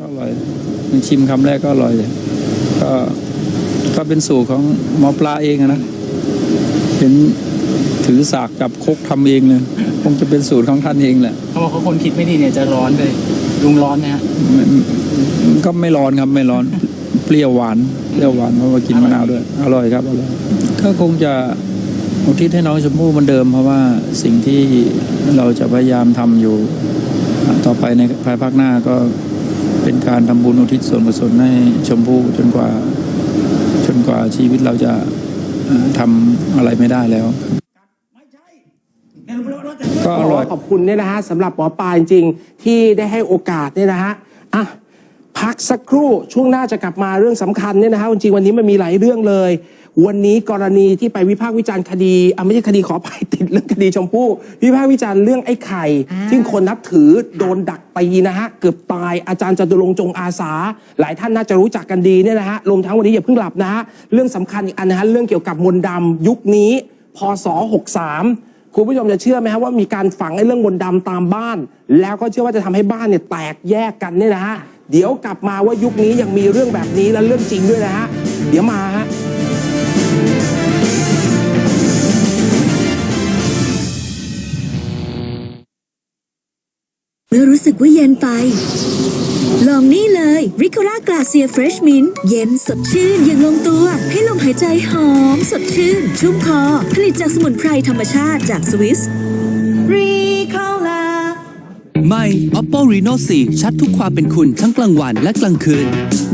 ก็อร่อยชิมคำแรกก็อร่อยเลยก็ก็เป็นสูตรของหมอปลาเองอะนะเห็นถือสากกับครกทำเองเลยคงจะเป็นสูตรของท่านเองแหละเขาบอกเขาคนคิดไม่ดีเนี่ยจะร้อนเลยลุงร้อนนะฮะไม่ก็ไม่ร้อนครับไม่ร้อน เปรี้ยวหวานเปรี้ยวหวานเพราะว่ากินมะนาวด้วย อร่อยครับอร่อยก็คงจะอุทิศให้น้องชมพู่เหมือนเดิม เพราะว่าสิ่งที่เราจะพยายามทำอยู่อ่าต่อไปในภายภาคหน้าก็เป็น การทำบุญอุทิศส่วนกุศลให้ชมพู่จนกว่าจนกว่าชีวิตเราจะอ่าทำอะไรไม่ได้แล้ว ก็อร่อยขอบคุณเนี่ยนะฮะสำหรับหมอปลาจริงๆที่ได้ให้โอกาสเนี่ยนะฮะอะ พักสักครู่ช่วงหน้าจะกลับมาเรื่องสำคัญเนี่ยนะฮะจริงๆวันนี้มันมีหลายเรื่องเลย วันนี้กรณีที่ไปวิพากษ์วิจารณ์คดีอะไม่ใช่คดีขอไปติดเรื่องคดีชมพู่วิพากษ์วิจารณ์เรื่องไอ้ไข่ที่คนนับถือโดนดักตีนะฮะเกือบตายอาจารย์จตุรงค์จงอาสา หลายท่านน่าจะรู้จักกันดีเนี่ยนะฮะรวมทั้งวันนี้อย่าเพิ่งหลับนะฮะเรื่องสำคัญอีกอันนะฮะเรื่องเกี่ยวกับมนต์ดำยุคนี้พศ63คุณผู้ชมจะเชื่อไหมฮะว่ามีการฝังไอ้เรื่องมนต์ดำตามบ้าน แล้วก็เชื่อว่าจะทำให้บ้านเนี่ยแตกแยกกันเนี่ยนะฮะ เดี๋ยวกลับมาว่ายุคนี้ยังมีเรื่องแบบนี้และเรื่องจริงด้วยนะฮะ เดี๋ยวมาฮะเมื่อรู้สึกว่าเย็นไป ลองนี่เลย r i c o l a Glacier Fresh Mint เย็นสดชื่นอย่างลงตัว ให้ลมหายใจหอมสดชื่น ชุ่มคอ ผลิตจากสมุนไพรธรรมชาติจากสวิส Ricola ใหม่ Oppo Reno 4 ชัดทุกความเป็นคุณทั้งกลางวันและกลางคืน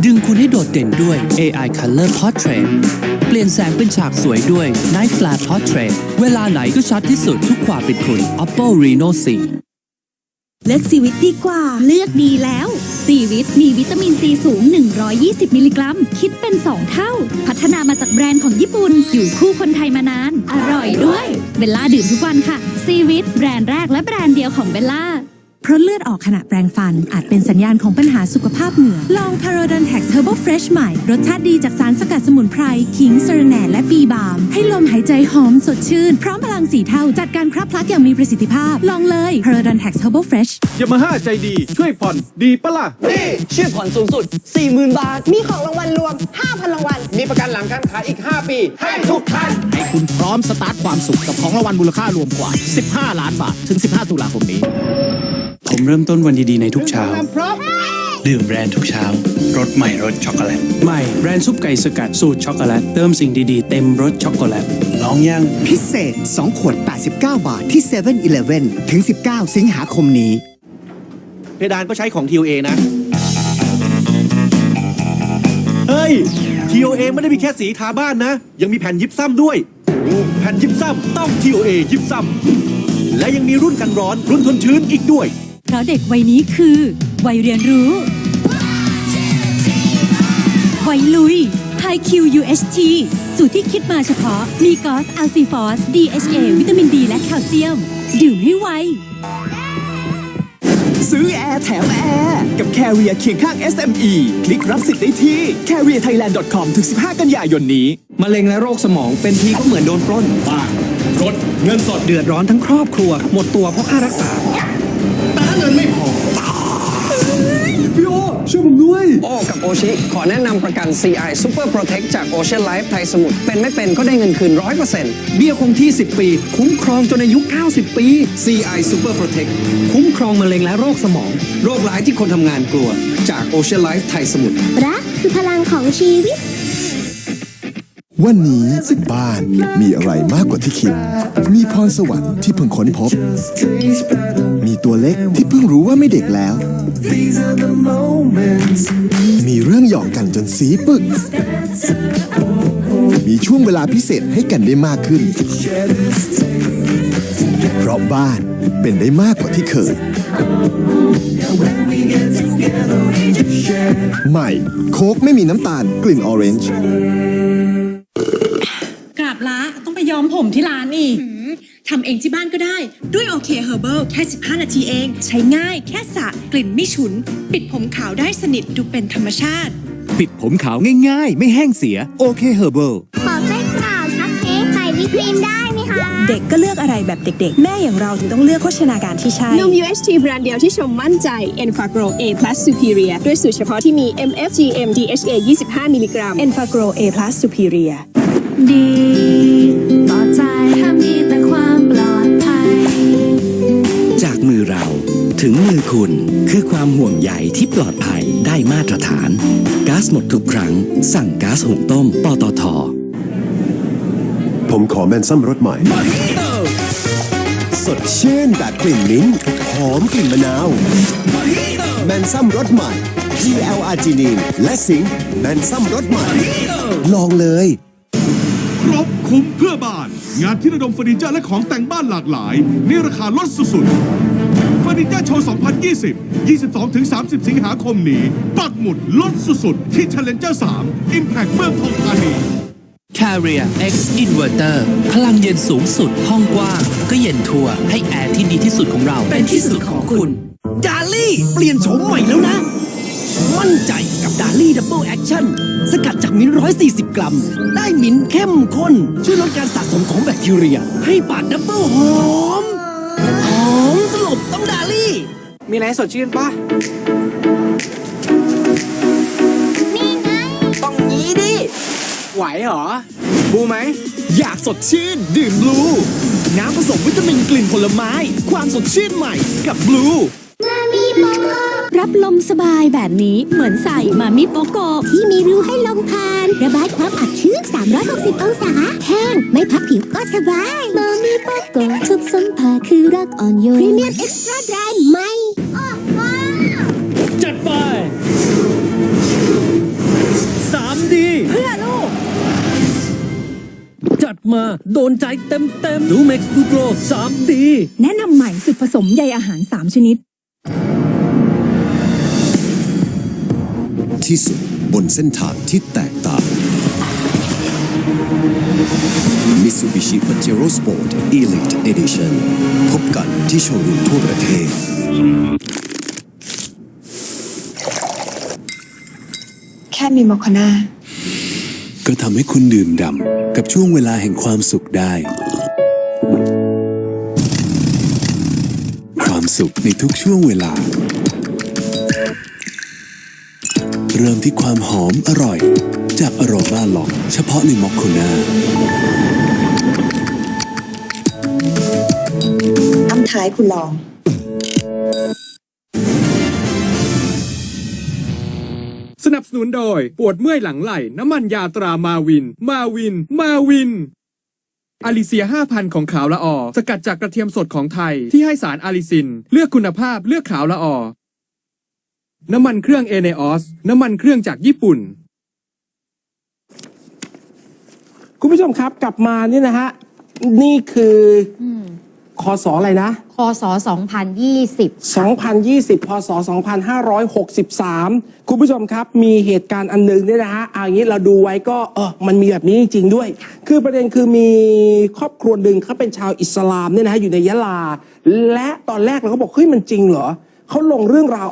ดึงคุณให้โดดเด่นด้วย AI Color Portrait เปลี่ยนแสงเป็นฉากสวยด้วย Night Flash Portrait เวลาไหนก็ชัดที่สุดทุกความเป็นคุณ Oppo Reno 4เลือกซีวิตดีกว่า เลือกดีแล้วซีวิตมีวิตามินซีสูง 120 มิลลิกรัม คิดเป็น 2 เท่า พัฒนามาจากแบรนด์ของญี่ปุ่น อยู่คู่คนไทยมานาน อร่อยด้วย เบลล่าดื่มทุกวันค่ะซีวิตแบรนด์แรกและแบรนด์เดียวของเบลล่า เพราะเลือดออกขณะแปรงฟัน อาจเป็นสัญญาณของปัญหาสุขภาพเหงือกลอง p a r o d o n t a x Herbal Fresh ใหม่ รสชาติดีจากสารสกัดสมุนไพรขิงสะระแหน่และปีบาม ให้ลมหายใจหอมสดชื่น พร้อมพลังสีเท่าจัดการคราบพลักอย่างมีประสิทธิภาพ ลองเลย p a r o d o n t a x Herbal Fresh ยามาฮ่าใจดี ช่วยผ่อนดีปะล่ะชื่อผ่อนสูงสุด 40,000 บาท มีของรางวัลรวม 5,000 รางวัล มีประกันหลังการขายอีก 5 ปี ให้ทุกคันให้คุณพร้อมสตาร์ทความสุขกับของรางวัลมูลค่ารวมกว่า 15 ล้านบาท ถึง 15 ตุลาคมนี้ ผมเริ่มต้นวันดีๆในทุกเช้า ดื่มแบรนด์ทุกเช้ารสใหม่รสช็อกโกแลต ใหม่แบรนด์ซุปไก่สกัดสูตรช็อกโกแลต เติมสิ่งดีๆ เต็มรสช็อกโกแลต ลองยัง พิเศษ 2 ขวด 89 บาทที่7 e เ e ่ e อถึง 19 สิงหาคมนี้ เพดานก็ใช้ของ TOA นะ เฮ้ย TOA ไม่ได้มีแค่สีทาบ้านนะ ยังมีแผ่นยิบซ้ำด้วย แผ่นยิบซ้ำต้อง TOA ยิบซ้ำและยังมีรุ่นกันร้อนรุ่นทนชื้นอีกด้วยเพ ราะเด็กวัยนี้คือ วัยเรียนรู้ วัยลุย High Q UHT สูตรที่คิดมาเฉพาะ มีกอสอัลซีฟอส DHA วิตามินดีและแคลเซียม ดื่มให้ไว ซื้อแอร์แถมแอร์กับ Carrier เคียงข้าง SME คลิกรับสิทธิ์ได้ที่ carrierthailand.com ถึง 15 กันยายนนี้ มะเร็งและโรคสมองเป็นทีก็เหมือนโดนปล้นบ้านรถเงินสดเดือดร้อนทั้งครอบครัว หมดตัวเพราะค่ารักษาแต่ถ้าเงินไม่พอ พี่โอช่วยผมด้วย โอ้กับโอชิขอแนะนำประกัน CI Super Protect จาก Ocean Life ไทยสมุทรเป็นไม่เป็นก็ได้เงินคืน 100%เบี้ยคงที่ 10 ปี คุ้มครองจนอายุ 90 ปี CI Super Protect คุ้มครองมะเร็งและโรคสมอง โรคร้ายที่คนทำงานกลัว จาก Ocean Life ไทยสมุทรรักคือพลังของชีวิต วันนี้บ้านมีอะไรมากกว่าที่คิด มีพรสวรรค์ที่เพิ่งค้นพบ มีตัวเล็กที่เพิ่งรู้ว่าไม่เด็กแล้ว มีเรื่องหยอกกันจนสีปึก มีช่วงเวลาพิเศษให้กันได้มากขึ้น เพราะบ้านเป็นได้มากกว่าที่เคย ใหม่ โค้กไม่มีน้ำตาลกลิ่นออเรนจ์ กราบละต้องไป ย้อมผมที่ร้านอีกทำเองที่บ้านก็ได้ ด้วยโอเคเฮอร์เบิลแค่ 15 นาทีเอง ใช้ง่ายแค่สระกลิ่นไม่ฉุน ปิดผมขาวได้สนิทดูเป็นธรรมชาติ ปิดผมขาวง่ายๆ ไม่แห้งเสียโอเคเฮอร์เบิลขอเส้นขาวชักเค้กใส่วิปครีมได้ไหมคเด็กก็เลือกอะไรแบบเด็กๆ แม่อย่างเราถึงต้องเลือกโภชนาการที่ใช่ นม UHT แบรนด์เดียวที่ชมมั่นใจ e n f a g r o A Plus Superior ด้วยสูตรเฉพาะที่มี MFGM DHA 25 มิลลิกรัม e n f a g r o A Plus Superior ดี ถึงมือคุณคือความห่วงใยที่ปลอดภัยได้มาตรฐานก๊าซหมดทุกครั้ง สั่งก๊าซหุงต้ม ปตท ผมขอแมนซัมรสใหม่ สดชื่นแบบกลิ่นมิ้นท์หอมกลิ่นมะนาว แมนซัมรสใหม่ GL อาร์จินีนและสิงค์แมนซัมรสใหม่ ลองเลย ครบคุ้มเพื่อบ้าน งานที่ระดมเฟอร์นิเจอร์และของแต่งบ้านหลากหลายในราคาลดสุดๆ เฟอร์นิเจอร์โชว์ 2020 22-30 สิงหาคมนี้ ปักหมุดลดสุดๆ ที่ Challenger 3 Impact เมืองทองธานี Carrier X Inverter พลังเย็นสูงสุด ห้องกว้าง ก็เย็นทั่วให้แอร์ที่ดีที่สุดของเรา เป็นที่สุดของคุณ ดาลี่เปลี่ยนโฉมใหม่แล้วนะ มั่นใจกับดาลี่ดับเบิลแอคชั่นสกัดจากมิ้นร้อยสี่สิบกรัม ได้มิ้นเข้มข้น ช่วยลดการสะสมของแบคทีเรีย ให้ปากดับเบิลหอมหอม ต้องดาลี่ มีอะไรให้สดชื่นปะต้องงี้ดิ ไหวเหรอ บูไหม อยากสดชื่น ดื่มบลู น้ำผสมวิตามินกลิ่นผลไม้ ความสดชื่นใหม่กับบลูรับลมสบายแบบนี้เหมือนใส่มามิโปโกที่มีรูให้ลมผ่านระบายความอับชื้น360 องศา แห้งไม่พักผิวก็สบาย มามีโปโกทุกสัมผัสคือ รักอ่อนโยนพรีเมียมเอ็กซ์ตร้าแบรนด์ใหม่จัดไป 3D เพื่อลูก จัดมาโดนใจเต็มเต็มดูเม็กซ์กูโกร 3D แนะนำใหม่สูตรผสมใยอาหาร 3 ชนิด ที่สุดบนเส้นทางที่แตกต่าง Mitsubishi Pajero Sport Elite Edition พบกัน ที่โชว์รูมทั่วประเทศ แค่มีมอคนาก็ทำให้คุณดื่มด่ำกับช่วงเวลาแห่งความสุขได้ ความสุขในทุกช่วงเวลา เริ่มที่ความหอมอร่อย จากอโรมาล็อก เฉพาะในมอคโคนา ท้ายคุณลอง สนับสนุนโดย ปวดเมื่อยหลังไหล่ น้ำมันยาตรามาวิน มาวิน มาวิน อาลิเซีย 5,000 ของขาวละออสกัดจากกระเทียมสดของไทยที่ให้สารอาลิซิน เลือกคุณภาพเลือกขาวละออน้ำมันเครื่องเอเนออสน้ำมันเครื่องจากญี่ปุ่น คุณผู้ชมครับกลับมานี่นะฮะ นี่คืออ คศอะไรนะ คศ 2020 2020 พศ 2563 คุณผู้ชมครับ มีเหตุการณ์อันหนึงเนี่ยนะฮะเอาอย่างนี้เราดูไว้ก็เออมันมีแบบนี้จริง ๆ ด้วย คือประเด็นคือมีครอบครัวหนึ่งเขาเป็นชาวอิสลามเนี่ยนะฮะอยู่ในยะลา และตอนแรกเราก็บอกเฮ้ยมันจริงเหรอเขาลงเรื่องราว